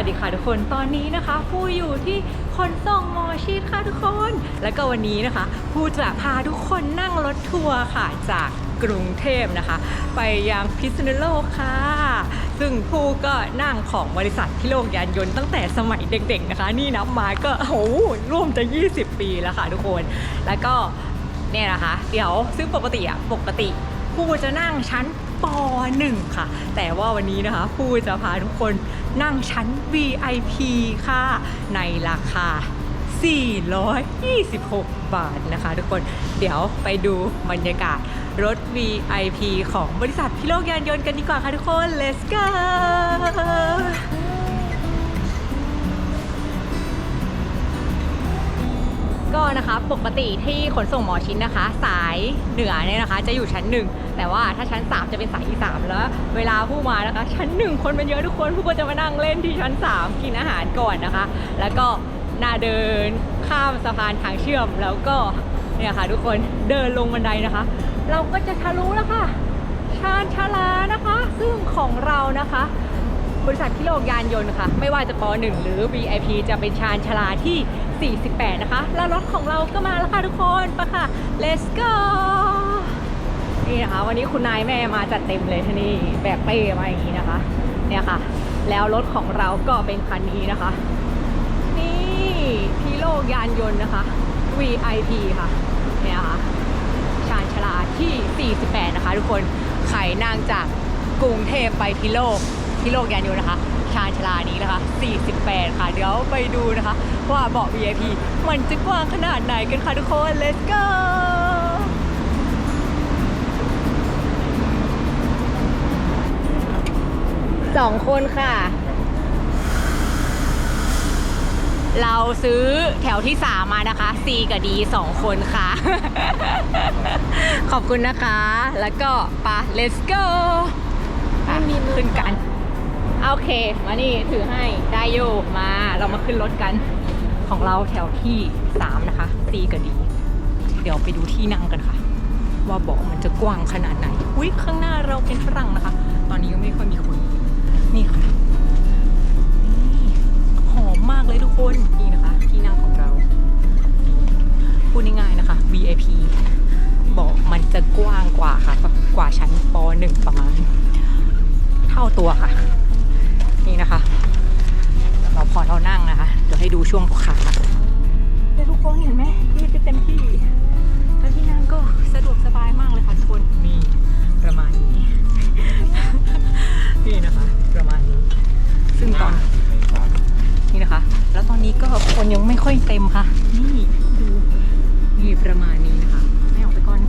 วัสดีค่ะทุกคน ตอนนี้นะคะผู้อยู่ที่ขนส่งมอชิดค่ะทุกคน แล้วก็วันนี้นะคะผู้จะพาทุกคนนั่งรถทัวร์ค่ะจากกรุงเทพนะคะ ไปยังพิษณุโลกค่ะ ซึ่งผู้ก็นั่งของบริษัทพิโลกยานยนต์ตั้งแต่สมัยเด็กๆนะคะ นี่นับมาก็โหร่วมจะ 20 ปีแล้วค่ะทุกคน แล้วก็เนี่ยนะคะ เดี๋ยวซึ่งปกติอะปกติผู้จะนั่งชั้นป .1 ค่ะ แต่ว่าวันนี้นะคะผู้จะพาทุกคน นั่งชั้น VIP ค่ะ ในราคา 426 บาทนะคะทุกคนเดี๋ยวไปดูบรรยากาศรถ VIP ของบริษัทพิโลกยานยนต์กันดีกว่าค่ะทุกคน let's go ก็นะคะปกติที่ขนส่งหมอชิดนะคะ สายเหนือเนี่ยนะคะ จะอยู่ชั้นหนึ่งแต่ว่าถ้าชั้น 3 จะเป็นสายที่3แล้ว เวลาผู้มานะคะ ชั้นหนึ่งคนมันเยอะทุกคนผู้ก็จะมานั่งเล่นที่ชั้น 3 กินอาหารก่อนนะคะ แล้วก็น่าเดินข้ามสะพานทางเชื่อมแล้วก็เนี่ยค่ะ ทุกคนเดินลงบันไดนะคะ เราก็จะทะลุแล้วค่ะชานชาลานะคะ ซึ่งของเรานะคะ บริษัทพิโลกยานยนต์ค่ะ ไม่ว่าจะป .1 หรือ VIP จะเป็นชานชาลาที่ 48 นะคะ แล้วรถของเราก็มาแล้วค่ะทุกคนไปค่ะ let's go นี่นะคะ วันนี้คุณนายแม่มาจัดเต็มเลยที่นี่แบกเป้มาอย่างนี้นะคะ เนี่ยค่ะ แล้วรถของเราก็เป็นคันนี้นะคะ นี่พิโลกยานยนต์นะคะ VIP ค่ะเนี่ยค่ะชานชาลาที่ 48 นะคะ ทุกคนใครนั่งจากกรุงเทพไปพิโลก พิโลกยานยนต์นะคะ ชานชาลานี้นะคะ 48 ค่ะ เดี๋ยวไปดูนะคะ ว่าเบาะ VIP มันจะกว้างขนาดไหนกันค่ะทุกคน let's go สองคนค่ะ เราซื้อแถวที่ 3 มานะคะ C กับ D 2 คนค่ะ ขอบคุณนะคะ แล้วก็ปะ let's go อะขึ้นกัน โอเค มานี่ถือให้ได้อยู่มาเรามาขึ้นรถกันของเราแถวที่ 3 นะคะ C กับ D เดี๋ยวไปดูที่นั่งกันค่ะ ว่าเบาะมันจะกว้างขนาดไหนอุ้ยข้างหน้าเราเป็นฝรั่งนะคะ ตอนนี้ก็ไม่ค่อยมีคนนี่ค่ะนี่หอมมากเลยทุกคนนี่นะคะ ที่นั่งของเราพูดง่ายๆนะคะ VIP บอกมันจะกว้างกว่าค่ะกว่าชั้นป .1 ประมาณ เท่าตัวค่ะ ให้ดูช่วงขาเดี๋ยวทุกคนเห็นไหมยืดได้เต็มที่ แล้วที่นั่งก็สะดวกสบายมากเลยค่ะทุกคนนี่ประมาณนี้ นี่นะคะ ประมาณนี้ ซึ่งตอนนี่นะคะ แล้วตอนนี้ก็คนยังไม่ค่อยเต็มค่ะ นี่ดู นี่ประมาณนี้นะคะ ไม่ออกไปก่อน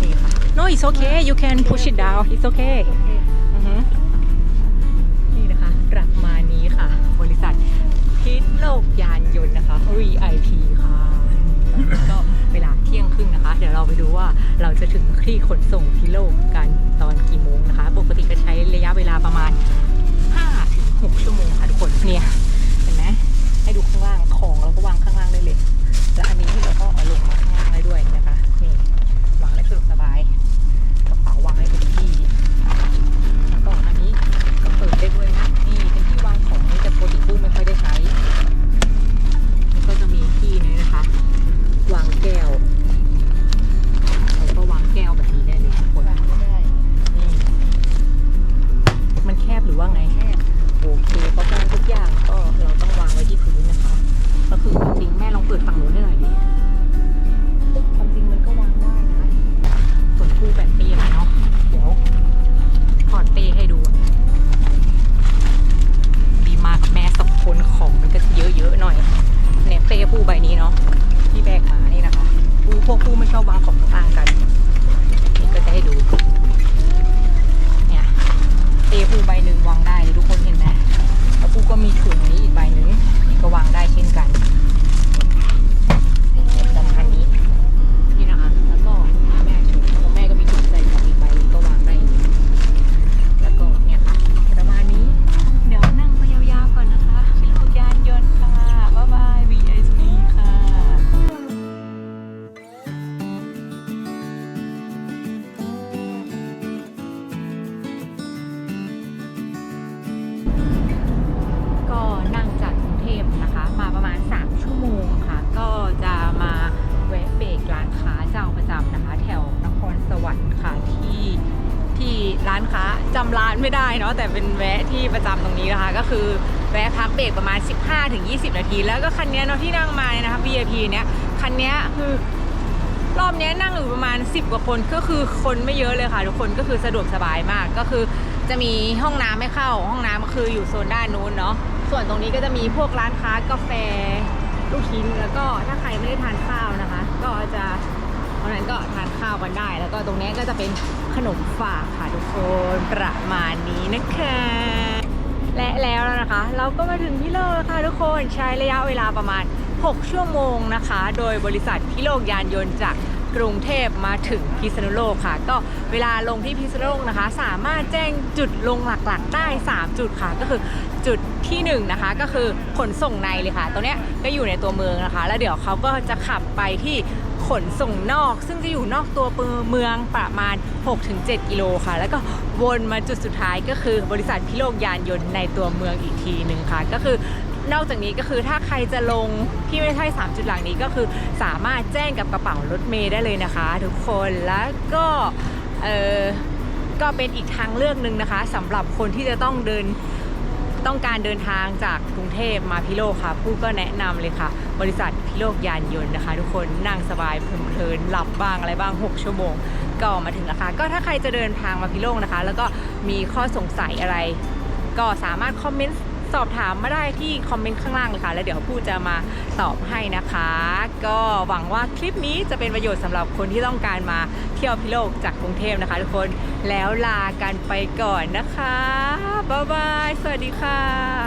นี่ค่ะ no it's okay you can push it down it's okay ที่ขนส่ง จำร้านไม่ได้เนาะแต่เป็นแวะที่ประจำตรงนี้นะคะ ก็คือแวะพักเบรกประมาณ 15-20 นาที แล้วก็คันเนี้ยเนาะที่นั่งมาเนี่ยนะคะ VIP เนี้ยคันเนี้ยคือรอบเนี้ยนั่งอยู่ประมาณ 10 กว่าคนก็คือคนไม่เยอะเลยค่ะ ทุกคนก็คือสะดวกสบายมากก็คือจะมีห้องน้ำไม่เข้า ห้องน้ำก็คืออยู่โซนด้านนู้นเนาะส่วนตรงนี้ก็จะมีพวกร้านค้ากาแฟ ลูกชิ้นแล้วก็ถ้าใครไม่ได้ทานข้าวนะคะ ก็จะ ตรงนั้นก็ทานข้าวกันได้ แล้วก็ตรงนี้ก็จะเป็นขนมฝากค่ะทุกคนประมาณนี้นะคะ และแล้วนะคะ เราก็มาถึงพิโลกค่ะทุกคนใช้ระยะเวลาประมาณ 6 ชั่วโมงนะคะ โดยบริษัทพิโลกยานยนต์จากกรุงเทพมาถึงพิษณุโลกค่ะ ก็เวลาลงที่พิษณุโลกนะคะ สามารถแจ้งจุดลงหลักๆ ได้ 3 จุดค่ะ ก็คือจุดที่1นงนะคะก็คือขนส่งในเลยค่ะ ตรงเนี้ยก็อยู่ในตัวเมืองนะคะ แล้วเดี๋ยวเขาก็จะขับไปที่ ขนส่งนอก ซึ่งจะอยู่นอกตัวเมืองประมาณ 6-7 กิโลค่ะ แล้วก็วนมาจุดสุดท้ายก็คือบริษัทพิโลกยานยนต์ในตัวเมืองอีกทีหนึ่งค่ะ ก็คือนอกจากนี้ก็คือถ้าใครจะลงที่ไม่ใช่ 3 จุดหลังนี้ก็คือสามารถแจ้งกับกระเป๋ารถเมย์ได้เลยนะคะ ทุกคนแล้วก็เออก็เป็นอีกทางเลือกหนึ่งนะคะสำหรับคนที่จะต้องเดิน ต้องการเดินทางจากกรุงเทพมาพิโลกค่ะ ผู้ก็แนะนำเลยค่ะ บริษัทพิโลกยานยนต์นะคะ ทุกคนนั่งสบายเพลินๆหลับบ้างอะไรบ้าง 6 ชั่วโมง ก็มาถึงแล้วค่ะ ก็ถ้าใครจะเดินทางมาพิโลกนะคะ แล้วก็มีข้อสงสัยอะไร ก็สามารถคอมเมนต์ สอบถามมาได้ที่คอมเมนต์ข้างล่างเลยค่ะ แล้วเดี๋ยวผู้จะมาตอบให้นะคะ ก็หวังว่าคลิปนี้จะเป็นประโยชน์สำหรับคนที่ต้องการมาเที่ยวพิโลกจากกรุงเทพนะคะ ทุกคนแล้วลากันไปก่อนนะคะบ๊ายบายสวัสดีค่ะ